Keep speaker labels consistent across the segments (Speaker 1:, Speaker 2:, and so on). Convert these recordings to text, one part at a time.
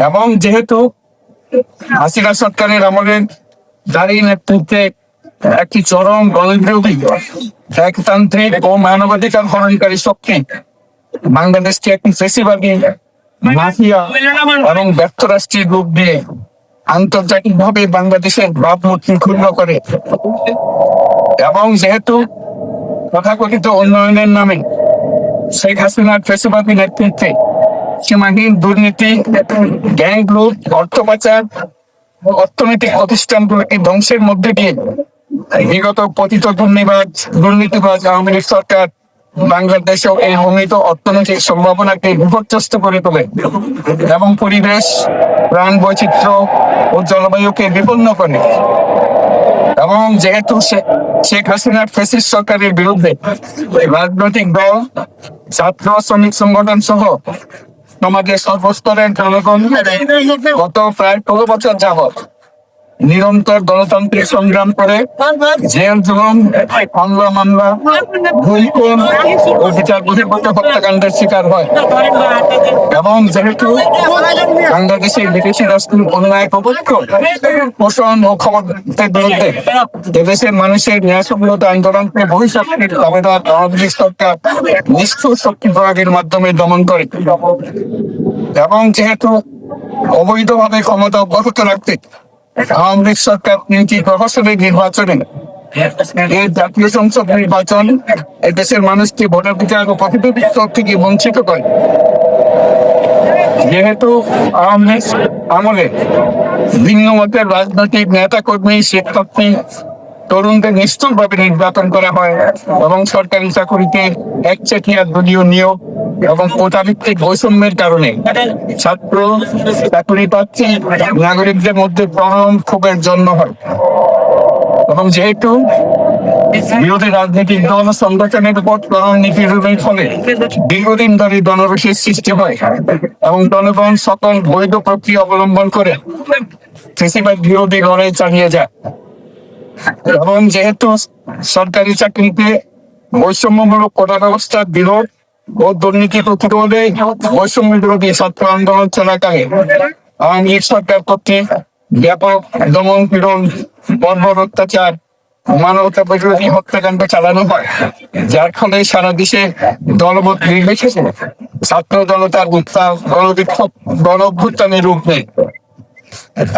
Speaker 1: এবং যেহেতু হাসিনা সরকারের আমলের দাঁড়িয়ে নেতৃত্বে একটি চরম গণবিরোধী একতান্ত্রিক ও মানবাধিকার হরণকারী শক্তি বাংলাদেশকে একটি ফেসিবাদী মাফিয়া এবং ব্যর্থ রাষ্ট্রের রূপ দিয়ে আন্তর্জাতিক ভাবে বাংলাদেশের ভাবমূর্তি ক্ষুণ্ণ করে। এবং যেহেতু তথাকথিত উন্নয়নের নামে শেখ হাসিনার ফেসিবাদী নেতৃত্বে সীমাহীন দুর্নীতি, গ্যাং গ্রুপ অর্থ পাচার, অর্থনৈতিক প্রতিষ্ঠানগুলোকে ধ্বংসের মধ্যে দিয়ে বিগত পতিত দুর্নীবাজ দুর্নীতিবাজ আওয়ামী লীগ সরকার বাংলাদেশেও এই উন্নীত অর্থনৈতিক সম্ভাবনাকে বিপর্যস্ত করে তোলে এবং পরিবেশ, প্রাণ বৈচিত্র্য ও জলবায়ুকে বিপন্ন করে। এবং যেহেতু শেখ হাসিনার ফেসিস সরকারের বিরুদ্ধে রাজনৈতিক দল, ছাত্র, শ্রমিক সংগঠন সহ সমাজের সর্বস্তরের জনগণ গত প্রায় ষোলো বছর যাবৎ নিরন্তর গণতান্ত্রিক সংগ্রাম করে জেল জুলুম হামলা মামলা গুলকুম ও বিচার বহির্ভূত হত্যাকাণ্ডের শিকার হয়। এবং যেহেতু বাংলাদেশের বিদেশি রাষ্ট্রের অন্যায় প্রপক্ষ পোষণ ও ক্ষমতার বিরুদ্ধে এদেশের মানুষের ন্যায়সঙ্গত আন্দোলনকে দাবেদার আওয়ামী লীগ সরকার নিষ্ঠুর শক্তি প্রয়োগের মাধ্যমে দমন করে। এবং যেহেতু অবৈধভাবে ক্ষমতা অব্যাহত রাখতে সরকার প্রহসনের নির্বাচনে এই জাতীয় সংসদ নির্বাচন দেশের মানুষকে ও থেকে বঞ্চিত করে। যেহেতু আমলে ভিন্ন মতের রাজনৈতিক নেতা কর্মী শিক্ষার্থী, তরুণদের নিশ্চলভাবে নির্যাতন করা হয় এবং সরকারি চাকরিতে একচেটিয়া দলীয় নিয়োগ এবং কোটাভিত্তিক বৈষম্যের কারণে ছাত্র চাকরি পাচ্ছে, নাগরিকদের মধ্যে চরম ক্ষোভের জন্ম হয়। এবং যেহেতু বিরোধী রাজনৈতিক দল সংগঠনের উপর চরম নিপীড়নের ফলে দীর্ঘদিন ধরে জনরোষের সৃষ্টি হয় এবং জনগণ সকল বৈধ প্রক্রিয়া অবলম্বন করে কৃষিবাদ বিরোধী লড়াই চালিয়ে যায়। এবং যেহেতু সরকারি চাকরিতে বৈষম্যমূলক কোটা ব্যবস্থার বিরোধ দুর্নীতি প্রতিরোধে বৈষম্য বিরোধী ছাত্র আন্দোলন চলাকালে আওয়ামী সরকার কর্তৃক ব্যাপক দমন পীড়ন, বর্বর অত্যাচার, মানবতা বিরোধী হত্যাকাণ্ড চালানো হয়। যার ফলে সারা দেশে দলবদ্ধ নির্বিশেষে ছাত্র জনতার উত্তাপ গণবিক্ষোভ গণ রূপ নেয়।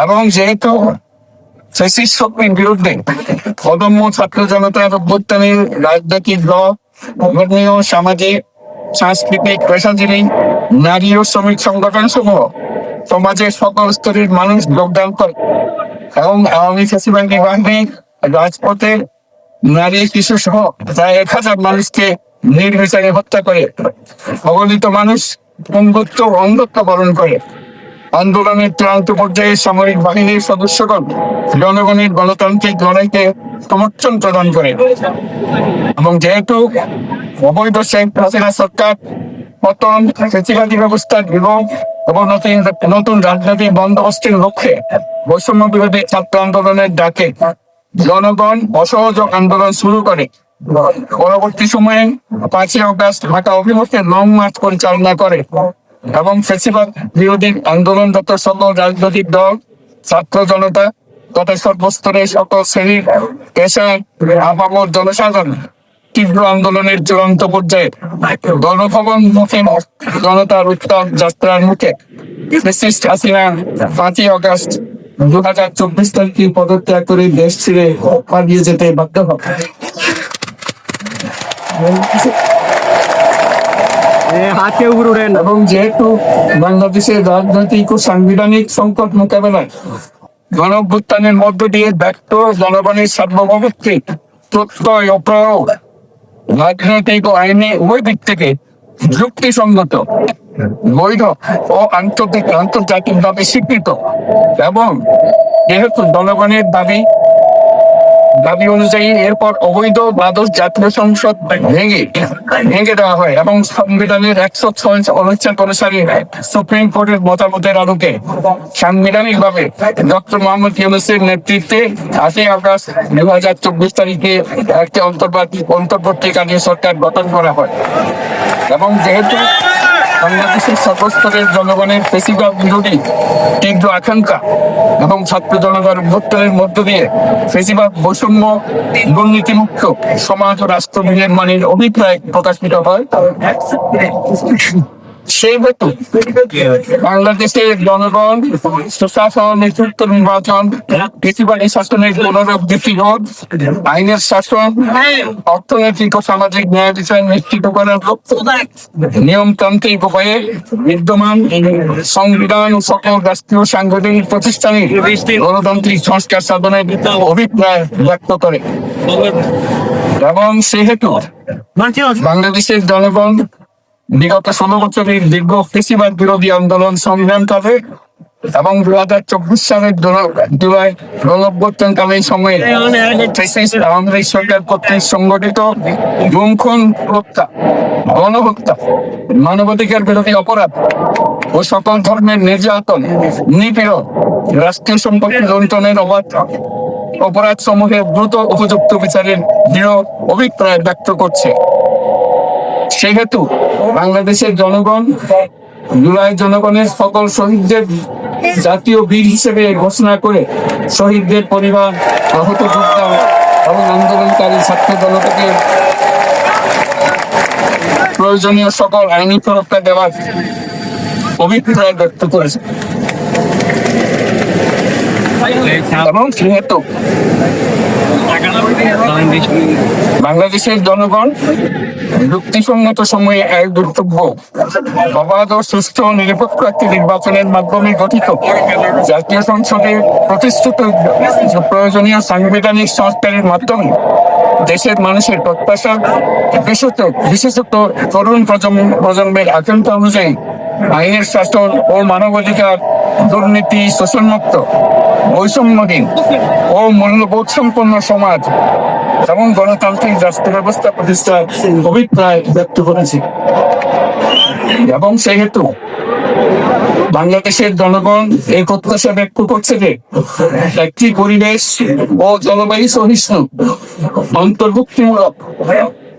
Speaker 1: এবং যেহেতু ফ্যাসিস্ট শক্তির বিরুদ্ধে অদম্য ছাত্র জনতার অভ্যুত্থানের রাজনৈতিক দল, ধর্মীয়, সামাজিক সাংস্কৃতিক পেশাজীবী নারী ও শ্রমিক সংগঠন সমূহ সমাজের সকল স্তরের মানুষ যোগদান করে এবং আওয়ামী ফেসিবাদী বাহিনী রাজপথে নারী শিশু সহ প্রায় এক হাজার মানুষকে নির্বিচারে হত্যা করে, অগণিত মানুষ পঙ্গত্ব অন্ধত্ব বরণ করে। আন্দোলনের চূড়ান্ত পর্যায়ে সামরিক বাহিনীর সদস্যগণ জনগণের গণতান্ত্রিক লড়াইকে সমর্থন প্রদান করে। এবং যেহেতু অবৈধ শেখ হাসিনা সরকার পতন কৃষিবাদী ব্যবস্থার এবং নতুন নতুন রাজনৈতিক বন্দোবস্তের লক্ষ্যে বৈষম্য বিরোধী ছাত্র আন্দোলনের ডাকে জনগণ অসহযোগ আন্দোলন শুরু করে। পরবর্তী সময়ে পাঁচই অগস্ট ঢাকা অভিমুখে লং মার্চ পরিচালনা করে। এবং ফেসিবাদ বিরোধী আন্দোলনরত সকল রাজনৈতিক দল, ছাত্র জনতা তথা সর্বস্তরের সকল শ্রেণির পেশা আপামর জনসাধারণ তীব্র আন্দোলনের চূড়ান্ত পর্যায়ে গণভবন মুখে জনতার উত্তাপ যাত্রার মুখে ফ্যাসিস্ট হাসিনা পাঁচই অগস্ট দু হাজার চব্বিশ তারিখে পদত্যাগ করে দেশ ছেড়ে পালিয়ে যেতে বাধ্য হবে
Speaker 2: হাতে উপর
Speaker 1: এবং যেহেতু বাংলাদেশের রাজনৈতিক ও সাংবিধানিক সংকট মোকাবেলায় গণ অভ্যুত্থানের মধ্য দিয়ে ব্যক্ত জনগণের সার্বভৌমত্বে প্রত্যয় ও প্রয়োগ রাজনৈতিক ও আইনি উভয় দিক থেকে যুক্তিসঙ্গত, বৈধ ও আন্তর্জাতিক, আন্তর্জাতিকভাবে স্বীকৃত এবং যেহেতু জনগণের দাবি দাবি অনুযায়ী এরপর অবৈধ দ্বাদশ জাতীয় সংসদ ভেঙে ভেঙে দেওয়া হয় এবং সংবিধানের একশো ছয় অনুচ্ছেদ অনুসারে সুপ্রিম কোর্টের মতামতের আলোকে সাংবিধানিক ভাবে ডক্টর মোহাম্মদ ইউনুসের নেতৃত্বে আটই আগস্ট দু হাজার চব্বিশ তারিখে একটি অন্তর্বর্তী অন্তর্বর্তীকালীন সরকার গঠন করা হয়। এবং যেহেতু বাংলাদেশের সর্বস্তরের জনগণের বেশিরভাগ বিরোধী তীব্র আকাঙ্ক্ষা এবং ছাত্র জনতার অভ্যুত্থানের মধ্য দিয়ে বেশিরভাগ বৈষম্য, দুর্নীতিমুক্ত সমাজ ও রাষ্ট্র নির্মাণের অভিপ্রায় প্রকাশিত হয়। সেই বাংলাদেশের জনগণ সুশাসন নেতৃত্ব নির্বাচন কৃষিবাড়ি শাসনের পুনরুদ্ধৃতি আইনের শাসন অর্থনৈতিক ও সামাজিক ন্যায় বিচার নিশ্চিত করার নিয়মতান্ত্রিক উপায়ে বিদ্যমান সংবিধান ও সকল রাষ্ট্রীয় সাংগঠনিক প্রতিষ্ঠানে গণতান্ত্রিক সংস্কার সাধনের অভিপ্রায় ব্যক্ত করে। এবং সেহেতু বাংলাদেশের জনগণ বিগত ষোলো বছরের দীর্ঘ কৃষিবাদ বিরোধী আন্দোলন সংগ্রাম করে এবং দু হাজার চব্বিশ সালের জুলাই- জুলাই সময়ে ফ্যাসিস্ট সরকার কর্তৃক সংগঠিত গুমখুন হত্যা, গণহত্যা, মানবাধিকার বিরোধী অপরাধ ও সকল ধর্মের নির্যাতন, নিপীড়ন, রাষ্ট্রীয় সম্পত্তি লুণ্ঠনের অবাধ অপরাধ সমূহের দ্রুত উপযুক্ত বিচারের দৃঢ় অভিপ্রায় ব্যক্ত করছে। সেহেতু বাংলাদেশের জনগণ জুলাই জনগণের সকল শহীদদের জাতীয় বীর হিসেবে ঘোষণা করে শহীদদের পরিবার আহত যোদ্ধা এবং আন্দোলনকারী ছাত্র জনতাকে প্রয়োজনীয় সকল আইনি সুরক্ষা দেওয়ার অভিপ্রায় ব্যক্ত করেছে। এবং সেহেতু। বাংলাদেশের জনগণ যুক্তিসঙ্গত সময়ে এক দুর্তব্য অবাধ ও সুস্থ নিরপেক্ষ একটি নির্বাচনের মাধ্যমে গঠিত। জাতীয় সংসদে প্রতিষ্ঠিত প্রয়োজনীয় সাংবিধানিক সংস্কারের মাধ্যমে দেশের মানুষের প্রত্যাশা বিশেষত বিশেষত তরুণ প্রজন্ম প্রজন্মের আকাঙ্ক্ষা অনুযায়ী আইনের শাসন ও মানবাধিকার দুর্নীতি, শোষণমুক্ত, বৈষম্যহীন ও মূল্যবোধ সম্পন্ন সমাজ এবং গণতান্ত্রিক রাষ্ট্র ব্যবস্থা প্রতিষ্ঠার অভিপ্রায় ব্যক্ত করেছি। এবং সেহেতু বাংলাদেশের জনগণ এই প্রত্যাশা ব্যক্ত করছে যে একটি পরিবেশ ও জলবায়ু সহিষ্ণু, অন্তর্ভুক্তিমূলক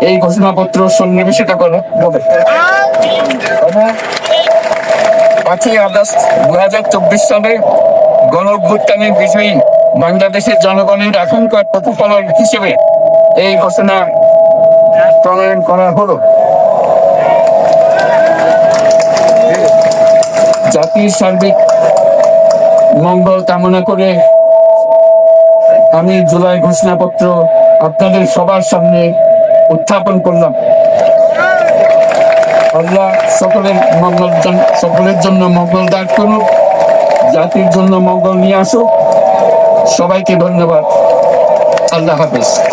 Speaker 1: এই ঘোষণাপত্র সন্নিবেশিত করা পাঁচই আগস্ট দু হাজার চব্বিশ সালে গণ বিজয়ী বাংলাদেশের জনগণের আকাঙ্ক্ষার প্রতিফলন হিসেবে এই ঘোষণা প্রণয়ন করা হলো। জাতির সার্বিক মঙ্গল কামনা করে আমি জুলাই ঘোষণাপত্র আপনাদের সবার সামনে উত্থাপন করলাম। আল্লাহ সকলের মঙ্গল সকলের জন্য মঙ্গল দান করুক, জাতির জন্য মঙ্গল নিয়ে আসুক। সবাইকে ধন্যবাদ। আল্লাহ হাফেজ।